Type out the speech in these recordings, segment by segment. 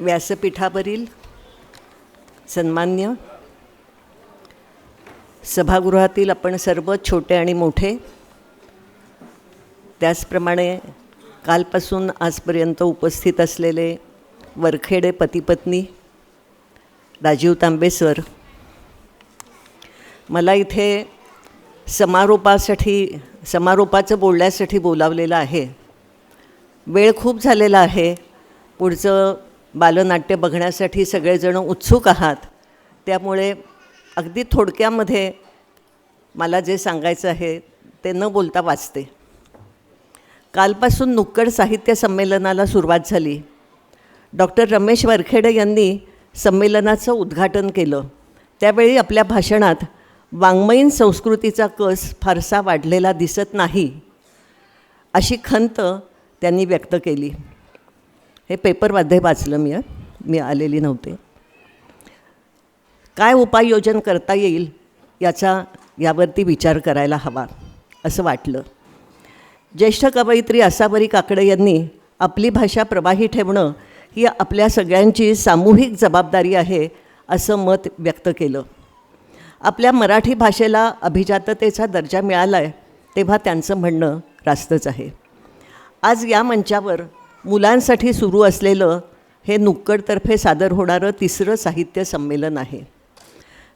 व्यासपीठावरील सन्मान्य सभागृहातील आपण सर्व छोटे आणि मोठे त्याचप्रमाणे कालपासून आजपर्यंत उपस्थित असलेले वरखेडे पतीपत्नी राजीव तांबे सर मला इथे समारोपासाठी समारोपाचं बोलण्यासाठी बोलावलेलं आहे. वेळ खूप झालेला आहे. पुढचं बालनाट्य बघण्यासाठी सगळेजण उत्सुक आहात. त्यामुळे अगदी थोडक्यामध्ये मला जे सांगायचं आहे ते न बोलता वाचते. कालपासून नुक्कड साहित्य संमेलनाला सुरुवात झाली. डॉक्टर रमेश वरखेडे यांनी संमेलनाचं उद्घाटन केलं. त्यावेळी आपल्या भाषणात वाङ्मयीन संस्कृतीचा कस फारसा वाढलेला दिसत नाही अशी खंत त्यांनी व्यक्त केली. हे पेपरमध्ये वाचलं मी मी आलेली नव्हते. काय उपाययोजन करता येईल याचा यावरती विचार करायला हवा असं वाटलं. ज्येष्ठ कवयित्री आसावरी काकडे यांनी आपली भाषा प्रवाही ठेवणं ही आपल्या सगळ्यांची सामूहिक जबाबदारी आहे असं मत व्यक्त केलं. आपल्या मराठी भाषेला अभिजाततेचा दर्जा मिळाला आहे तेव्हा त्यांचं म्हणणं रास्तच आहे. आज या मंचावर मुलांसाठी सुरू असलेलं हे नुक्कडतर्फे सादर होणारं तिसरं साहित्य संमेलन आहे.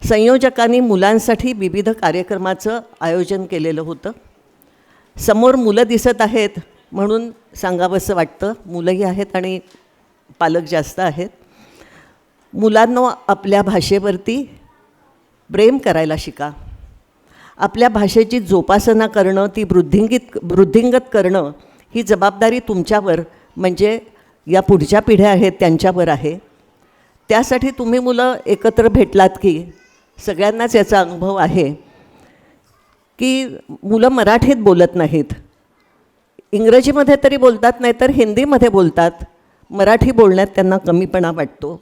संयोजकांनी मुलांसाठी विविध कार्यक्रमाचं आयोजन केलेलं होतं. समोर मुलं दिसत आहेत म्हणून सांगावंसं वाटतं. मुलंही आहेत आणि पालक जास्त आहेत. मुलांना आपल्या भाषेवरती प्रेम करायला शिका. आपल्या भाषेची जोपासना करणं ती वृद्धिंगित वृद्धिंगत करणं ही जबाबदारी तुमच्यावर म्हणजे या पुढच्या पिढ्या आहेत त्यांच्यावर आहे. त्यासाठी तुम्ही मुलं एकत्र भेटलात की सगळ्यांनाच याचा अनुभव आहे की मुलं मराठीत बोलत नाहीत. इंग्रजीमध्ये तरी बोलतात नाही तर हिंदीमध्ये बोलतात. मराठी बोलण्यात त्यांना कमीपणा वाटतो.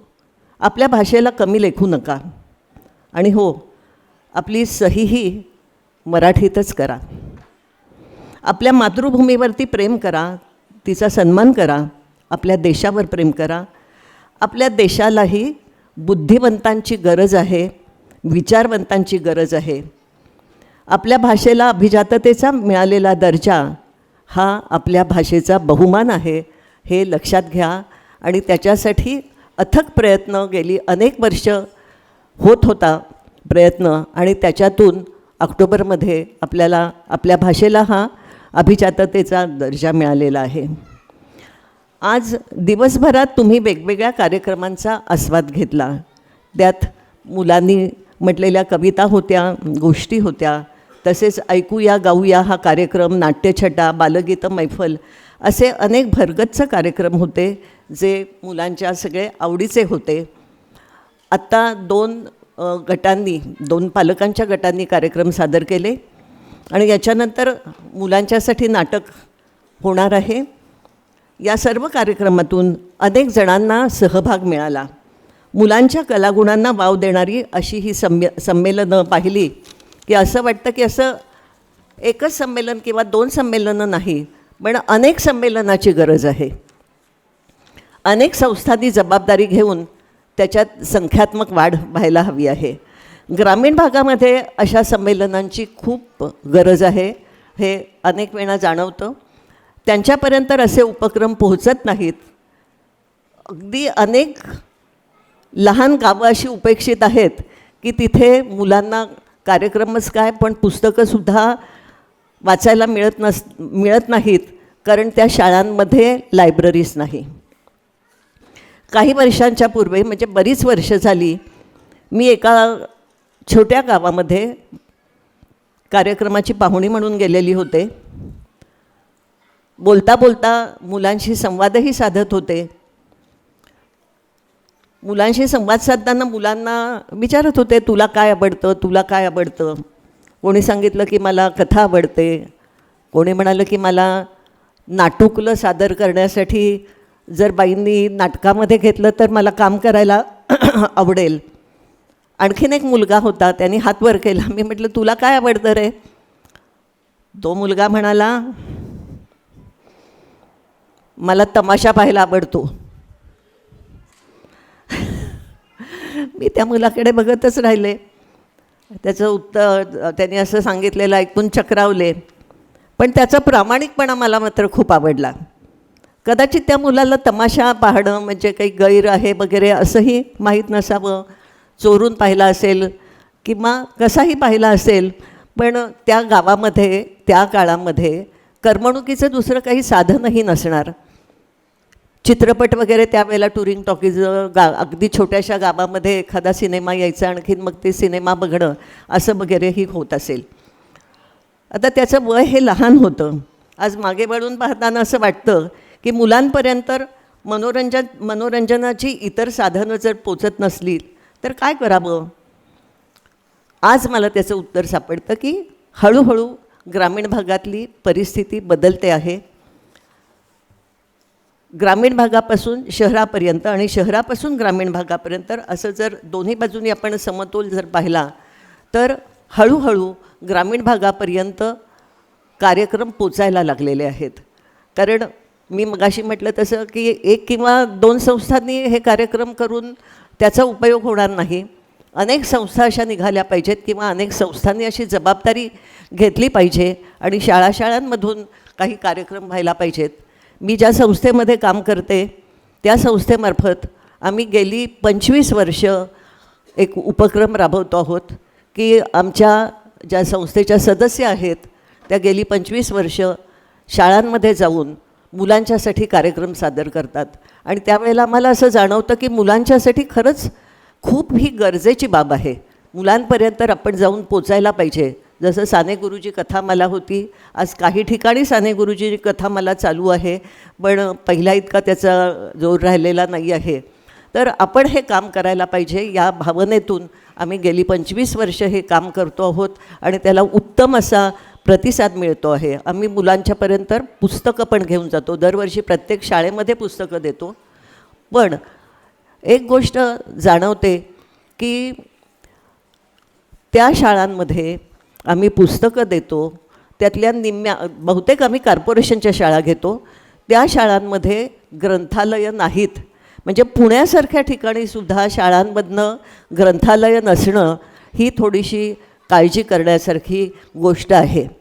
आपल्या भाषेला कमी लेखू नका. आणि हो आपली सहीही मराठीतच करा. आपल्या मातृभूमीवरती प्रेम करा तिचा सन्मान करा आपल्या देशावर प्रेम करा. आपल्या देशालाही बुद्धिवंतांची गरज आहे विचारवंतांची गरज आहे. आपल्या भाषेला अभिजाततेचा मिळालेला दर्जा हा आपल्या भाषेचा बहुमान आहे हे लक्षात घ्या. आणि त्याच्यासाठी अथक प्रयत्न गेली अनेक वर्ष होत होता प्रयत्न आणि त्याच्यातून ऑक्टोबरमध्ये आपल्याला आपल्या भाषेला हा अभिजाततेचा दर्जा मिळालेला आहे. आज दिवसभरात तुम्ही वेगवेगळ्या कार्यक्रमांचा आस्वाद घेतला. त्यात मुलांनी म्हटलेल्या कविता होत्या गोष्टी होत्या. तसेच ऐकूया गाऊया हा कार्यक्रम नाट्यछटा बालगीतं मैफल असे अनेक भरगच्च कार्यक्रम होते जे मुलांच्या सगळे आवडीचे होते. आत्ता दोन गटांनी दोन पालकांच्या गटांनी कार्यक्रम सादर केले आणि याच्यानंतर मुलांच्यासाठी नाटक होणार आहे. या सर्व कार्यक्रमातून अनेक जणांना सहभाग मिळाला. मुलांच्या कलागुणांना वाव देणारी अशी ही संमे संमेलनं पाहिली की असं वाटतं की असं एकच संमेलन किंवा दोन संमेलनं नाही पण अनेक संमेलनाची गरज आहे. अनेक संस्थांनी जबाबदारी घेऊन त्याच्यात संख्यात्मक वाढ व्हायला हवी आहे. ग्रामीण भागामध्ये अशा संमेलनांची खूप गरज आहे. हे अनेक वेळा जाणवतं. त्यांच्यापर्यंत असे उपक्रम पोहोचत नाहीत. अगदी अनेक लहान गावं अशी उपेक्षित आहेत की तिथे मुलांना कार्यक्रमच काय पण पुस्तकंसुद्धा वाचायला मिळत नस मिळत नाहीत कारण त्या शाळांमध्ये लायब्ररीज नाही. काही वर्षांच्या पूर्वी म्हणजे बरीच वर्ष झाली मी एका छोट्या गावामध्ये कार्यक्रमाची पाहुणी म्हणून गेलेली होते. बोलता बोलता मुलांशी संवादही साधत होते. मुलांशी संवाद साधताना मुलांना विचारत होते तुला काय आवडतं? तुला काय आवडतं? कोणी सांगितलं की मला कथा आवडते. कोणी म्हणालं की मला नाटुकलं सादर करण्यासाठी जर बाईंनी नाटकामध्ये घेतलं तर मला काम करायला आवडेल. आणखीन एक मुलगा होता त्याने हात वर केला. मी म्हटलं तुला काय आवडतं रे? तो मुलगा म्हणाला मला तमाशा पाहायला आवडतो. मी त्या मुलाकडे बघतच राहिले. त्याचं उत्तर त्यांनी असं सांगितलेलं ऐकून चक्रावले. पण त्याचा प्रामाणिकपणा मला मात्र खूप आवडला. कदाचित त्या मुलाला तमाशा पाहणं म्हणजे काही गैर आहे वगैरे असंही माहीत नसावं. चोरून पाहिलं असेल किंवा कसाही पाहिला असेल पण त्या गावामध्ये त्या काळामध्ये करमणुकीचं दुसरं काही साधनही नसणार. चित्रपट वगैरे त्यावेळेला टुरिंग टॉकीज गा अगदी छोट्याशा गावामध्ये एखादा सिनेमा यायचा आणखीन मग ते सिनेमा बघणं असं वगैरेही होत असेल. आता त्याचं वय हे लहान होतं. आज मागे वळून पाहताना असं वाटतं की मुलांपर्यंत मनोरंजन मनोरंजनाची इतर साधनं जर पोचत नसली तर काय करावं? आज मला त्याचं उत्तर सापडतं की हळूहळू ग्रामीण भागातली परिस्थिती बदलते आहे. ग्रामीण भागापासून शहरापर्यंत आणि शहरापासून ग्रामीण भागापर्यंत असं जर दोन्ही बाजूनी आपण समतोल जर पाहिला तर हळूहळू ग्रामीण भागापर्यंत कार्यक्रम पोचायला लागलेले आहेत. कारण मी मगाशी म्हटलं तसं की एक किंवा दोन संस्थांनी हे कार्यक्रम करून त्याचा उपयोग होणार नाही. अनेक संस्था अशा निघाल्या पाहिजेत किंवा अनेक संस्थांनी अशी जबाबदारी घेतली पाहिजे आणि शाळा शाळांमधून काही कार्यक्रम व्हायला पाहिजेत. मी ज्या संस्थेमध्ये काम करते त्या संस्थेमार्फत आम्ही गेली पंचवीस वर्ष एक उपक्रम राबवतो आहोत की आमच्या ज्या संस्थेच्या सदस्य आहेत त्या गेली पंचवीस वर्ष शाळांमध्ये जाऊन मुलांच्यासाठी कार्यक्रम सादर करतात. आणि त्यावेळेला आम्हाला असं जाणवतं की मुलांच्यासाठी खरंच खूप ही गरजेची बाब आहे. मुलांपर्यंत आपण जाऊन पोचायला पाहिजे. जसं साने गुरुजी कथा मला होती. आज काही ठिकाणी साने गुरुजी कथा मला चालू आहे. पण पहिला इतका त्याचा जोर राहिलेला नाही आहे. तर आपण हे काम करायला पाहिजे. या भावनेतून आम्ही गेली पंचवीस वर्ष हे काम करतो आहोत. आणि त्याला उत्तम असा प्रतिसाद मिळतो आहे. आम्ही मुलांच्यापर्यंत पुस्तकं पण घेऊन जातो. दरवर्षी प्रत्येक शाळेमध्ये पुस्तकं देतो. पण एक गोष्ट जाणवते की त्या शाळांमध्ये आम्ही पुस्तकं देतो. त्यातल्या निम्म्या बहुतेक आम्ही कॉर्पोरेशनच्या शाळा घेतो. त्या शाळांमध्ये ग्रंथालयं नाहीत. म्हणजे पुण्यासारख्या ठिकाणीसुद्धा शाळांमधनं ग्रंथालय नसणं ही थोडीशी काळजी करण्यासारखी गोष्ट आहे.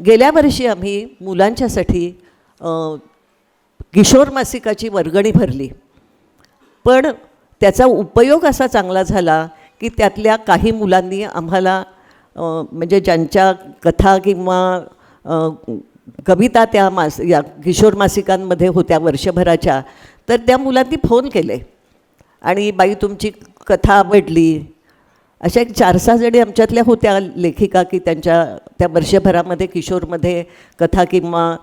गेल्या वर्षी आम्ही मुलांच्यासाठी किशोर मासिकाची वर्गणी भरली. पण त्याचा उपयोग असा चांगला झाला की त्यातल्या काही मुलांनी आम्हाला म्हणजे ज्यांच्या कथा किंवा कविता त्या मास या किशोर मासिकांमध्ये होत्या वर्षभराच्या तर त्या मुलांनी फोन केले. आणि बाई तुमची कथा आवडली अशा एक चार सहा जणी आमच्यातल्या होत्या लेखिका की त्यांच्या त्या वर्षभरामध्ये किशोरमध्ये कथा किंवा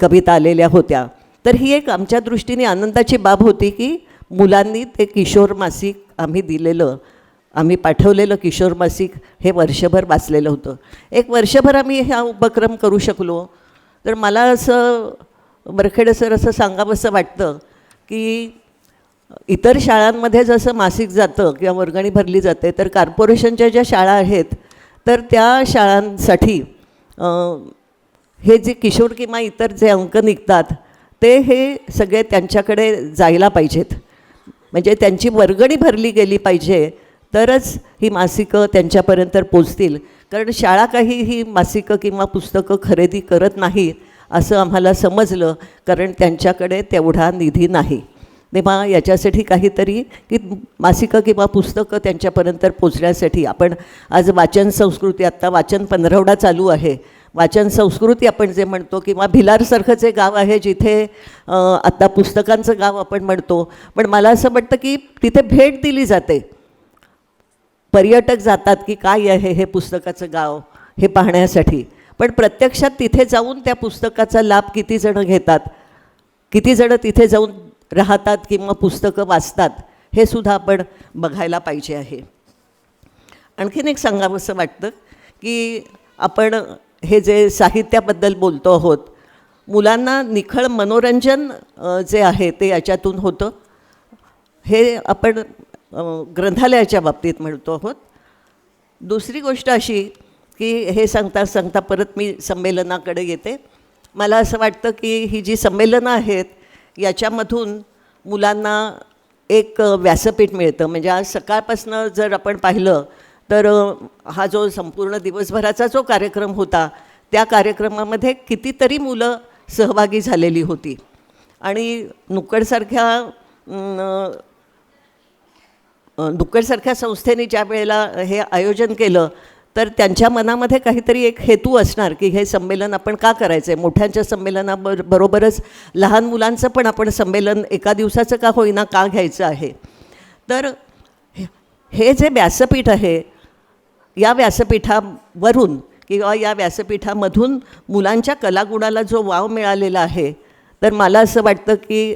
कविता आलेल्या होत्या. तर ही एक आमच्या दृष्टीने आनंदाची बाब होती की मुलांनी ते किशोर मासिक आम्ही दिलेलं आम्ही पाठवलेलं किशोर मासिक हे वर्षभर वाचलेलं होतं. एक वर्षभर आम्ही हा उपक्रम करू शकलो. तर मला असं बरखेडे सर असं सांगावंसं वाटतं की इतर शाळांमध्ये जसं मासिक जातं किंवा वर्गणी भरली जाते तर कार्पोरेशनच्या ज्या शाळा आहेत तर त्या शाळांसाठी हे जे किशोर किंवा इतर जे अंक निघतात ते हे सगळे त्यांच्याकडे जायला पाहिजेत. म्हणजे त्यांची वर्गणी भरली गेली पाहिजे तरच ही मासिकं त्यांच्यापर्यंत पोचतील. कारण शाळा काही ही मासिकं किंवा पुस्तकं खरेदी करत नाही असं आम्हाला समजलं कारण त्यांच्याकडे तेवढा निधी नाही. तेव्हा याच्यासाठी काहीतरी की मासिकं किंवा पुस्तकं त्यांच्यापर्यंत पोचण्यासाठी. आपण आज वाचन संस्कृती आत्ता वाचन पंधरवडा चालू आहे. वाचन संस्कृती आपण जे म्हणतो किंवा भिलारसारखं जे गाव आहे जिथे आत्ता पुस्तकांचं गाव आपण म्हणतो. पण मला असं वाटतं की तिथे भेट दिली जाते. पर्यटक जातात की काय आहे हे पुस्तकाचं गाव हे पाहण्यासाठी. पण प्रत्यक्षात तिथे जाऊन त्या पुस्तकाचा लाभ किती जणं घेतात? किती जणं तिथे जाऊन राहतात किंवा पुस्तकं वाचतात हे सुद्धा आपण बघायला पाहिजे आहे. आणखीन एक सांगावंसं वाटतं की आपण हे जे साहित्याबद्दल बोलतो आहोत मुलांना निखळ मनोरंजन जे आहे ते याच्यातून होतं. हे आपण ग्रंथालयाच्या बाबतीत म्हणतो आहोत. दुसरी गोष्ट अशी की हे सांगता सांगता परत मी संमेलनाकडे येते. मला असं वाटतं की ही जी संमेलनं आहेत याच्यामधून मुलांना एक व्यासपीठ मिळतं. म्हणजे आज सकाळपासनं जर आपण पाहिलं तर हा जो संपूर्ण दिवसभराचा जो कार्यक्रम होता त्या कार्यक्रमामध्ये कितीतरी मुलं सहभागी झालेली होती. आणि नुक्कडसारख्या नुक्कडसारख्या संस्थेने ज्या वेळेला हे आयोजन केलं तर त्यांच्या मनामध्ये काहीतरी एक हेतू असणार की हे संमेलन आपण का करायचं आहे मोठ्यांच्या संमेलनाबर बरोबरच लहान मुलांचं पण आपण संमेलन एका दिवसाचं का होईना का घ्यायचं आहे? तर हे- हे जे व्यासपीठ आहे या व्यासपीठावरून किंवा या व्यासपीठामधून मुलांच्या कलागुणाला जो वाव मिळालेला आहे तर मला असं वाटतं की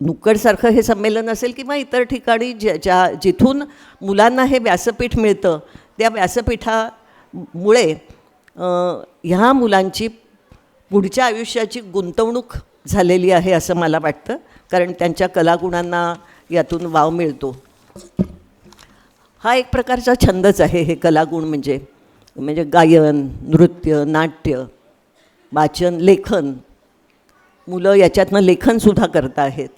नुक्कडसारखं हे संमेलन असेल किंवा इतर ठिकाणी ज्या ज्या जिथून मुलांना हे व्यासपीठ मिळतं त्या व्यासपीठामुळे ह्या मुलांची पुढच्या आयुष्याची गुंतवणूक झालेली आहे असं मला वाटतं. कारण त्यांच्या कलागुणांना यातून वाव मिळतो. हा एक प्रकारचा छंदच आहे हे कलागुण म्हणजे. म्हणजे गायन नृत्य नाट्य वाचन लेखन. मुलं याच्यातनं लेखनसुद्धा करत आहेत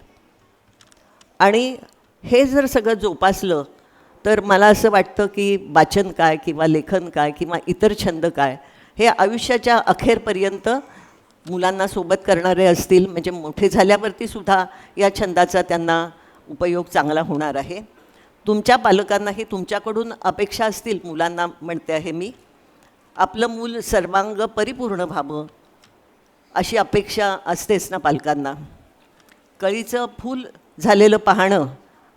आणि हे जर सगळं जोपासलं तर मला असं वाटतं की वाचन काय किंवा लेखन काय किंवा इतर छंद काय हे आयुष्याच्या अखेरपर्यंत मुलांना सोबत करणारे असतील म्हणजे मोठे झाल्यावरती सुद्धा या छंदाचा त्यांना उपयोग चांगला होणार आहे. तुमच्या पालकांनाही तुमच्याकडून अपेक्षा असतील मुलांना म्हणते आहे मी. आपलं मूल सर्वांग परिपूर्ण व्हावं अशी अपेक्षा असतेच ना पालकांना. कळीचं फूल झालेलं पाहणं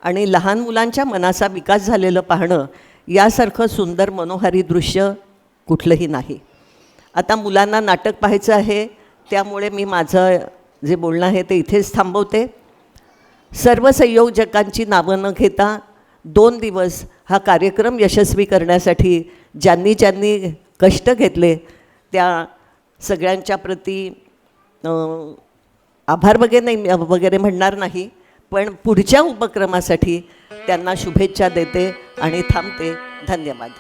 आणि लहान मुलांच्या मनाचा विकास झालेलं पाहणं यासारखं सुंदर मनोहारी दृश्य कुठलंही नाही. आता मुलांना नाटक पाहायचं आहे त्यामुळे मी माझं जे बोलणं आहे ते इथेच थांबवते. सर्व संयोजकांची नावं न घेता दोन दिवस हा कार्यक्रम यशस्वी करण्यासाठी ज्यांनी ज्यांनी कष्ट घेतले त्या सगळ्यांच्या प्रती आभार वगैरे नाही वगैरे म्हणणार नाही. पण पुढच्या उपक्रमासाठी त्यांना शुभेच्छा देते आणि थांबते. धन्यवाद.